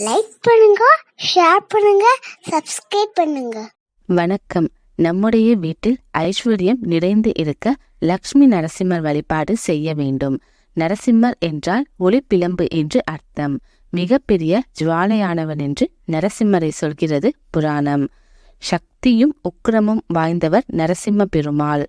Like பண்ணுங்க share பண்ணுங்க subscribe பண்ணுங்க. வணக்கம். நம்முடைய வீட்டில் ஐஸ்வர்யம் நிறைந்து இருக்க லக்ஷ்மி நரசிம்மர் வழிபாடு செய்ய வேண்டும். நரசிம்மர் என்றால் ஒளிப்பிளம்பு என்று அர்த்தம். மிகப்பெரிய ஜுவாலையானவன் என்று நரசிம்மரை சொல்கிறது புராணம். சக்தியும் உக்கிரமும் வாய்ந்தவர் நரசிம்ம பெருமாள்.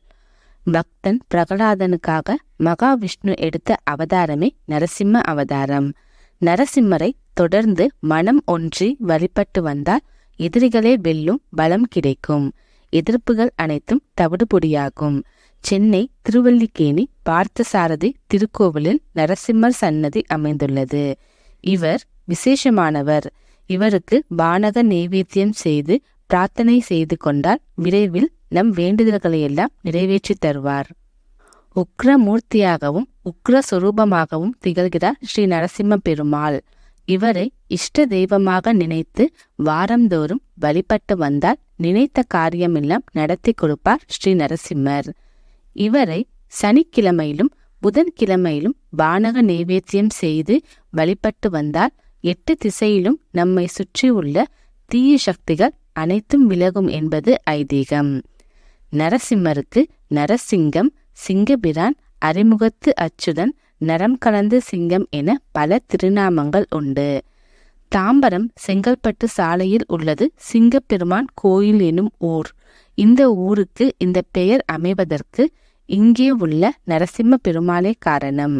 பக்தன் பிரகலாதனுக்காக மகாவிஷ்ணு எடுத்த அவதாரமே நரசிம்ம அவதாரம். நரசிம்மரை தொடர்ந்து மனம் ஒன்றி வழிபட்டு வந்தால் எதிரிகளே வெல்லும் பலம் கிடைக்கும். எதிர்ப்புகள் அனைத்தும் தவிடுபொடியாகும். சென்னை திருவல்லிக்கேணி பார்த்தசாரதி திருக்கோவிலில் நரசிம்மர் சன்னதி அமைந்துள்ளது. இவர் விசேஷமானவர். இவருக்கு பானக நெய்வேத்தியம் செய்து பிரார்த்தனை செய்து கொண்டால் விரைவில் நம் வேண்டுதல்களையெல்லாம் நிறைவேற்றித் தருவார். உக்ர மூர்த்தியாகவும் உக்ர திகழ்கிறார் ஸ்ரீ நரசிம்ம பெருமாள். இவரை இஷ்ட தெய்வமாக நினைத்து வாரந்தோறும் வழிபட்டு வந்தால் நினைத்த காரியமெல்லாம் நடத்தி கொடுப்பார் ஸ்ரீ நரசிம்மர். இவரை சனிக்கிழமையிலும் புதன்கிழமையிலும் பானக நைவேத்தியம் செய்து வழிபட்டு வந்தால் எட்டு திசையிலும் நம்மை சுற்றியுள்ள தீய சக்திகள் அனைத்தும் விலகும் என்பது ஐதீகம். நரசிம்மருக்கு நரசிங்கம் சிங்கபிரான் அறிமுகத்து அச்சுதன் நரம் கலந்த சிங்கம் என பல திருநாமங்கள் உண்டு. தாம்பரம் செங்கல்பட்டு சாலையில் உள்ளது. சிங்கப்பெருமான் கோயில் எனும் ஊர். இந்த ஊருக்கு இந்த பெயர் அமைவதற்கு இங்கே உள்ள நரசிம்ம பெருமாளே காரணம்.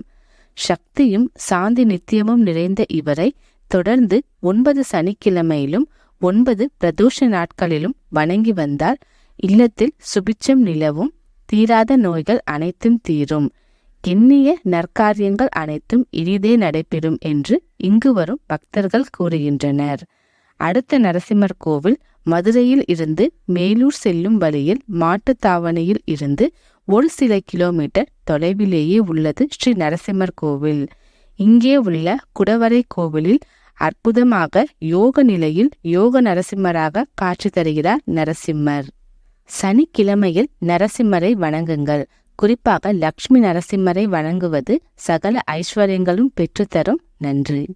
சக்தியும் சாந்தி நித்தியமும் நிறைந்த இவரை தொடர்ந்து ஒன்பது சனிக்கிழமையிலும் ஒன்பது பிரதோஷ நாட்களிலும் வணங்கி வந்தால் இல்லத்தில் சுபிச்சம் நிலவும் தீராத நோய்கள் அனைத்தும் தீரும். எண்ணிய நற்காரியங்கள் அனைத்தும் இனிதே நடைபெறும் என்று இங்கு வரும் பக்தர்கள் கூறுகின்றனர். அடுத்த நரசிம்மர் கோவில் மதுரையில் இருந்து மேலூர் செல்லும் வழியில் மாட்டுத்தாவணையில் இருந்து ஒரு சில கிலோமீட்டர் தொலைவிலேயே உள்ளது ஸ்ரீ நரசிம்மர் கோவில். இங்கே உள்ள குடவரை கோவிலில் அற்புதமாக யோக நிலையில் யோக நரசிம்மராக காட்சி தருகிறார் நரசிம்மர். சனிக்கிழமையில் நரசிம்மரை வணங்குங்கள். குறிப்பாக லக்ஷ்மி நரசிம்மரை வணங்குவது சகல ஐஸ்வர்யங்களும் பெற்றுத்தரும். நன்றி.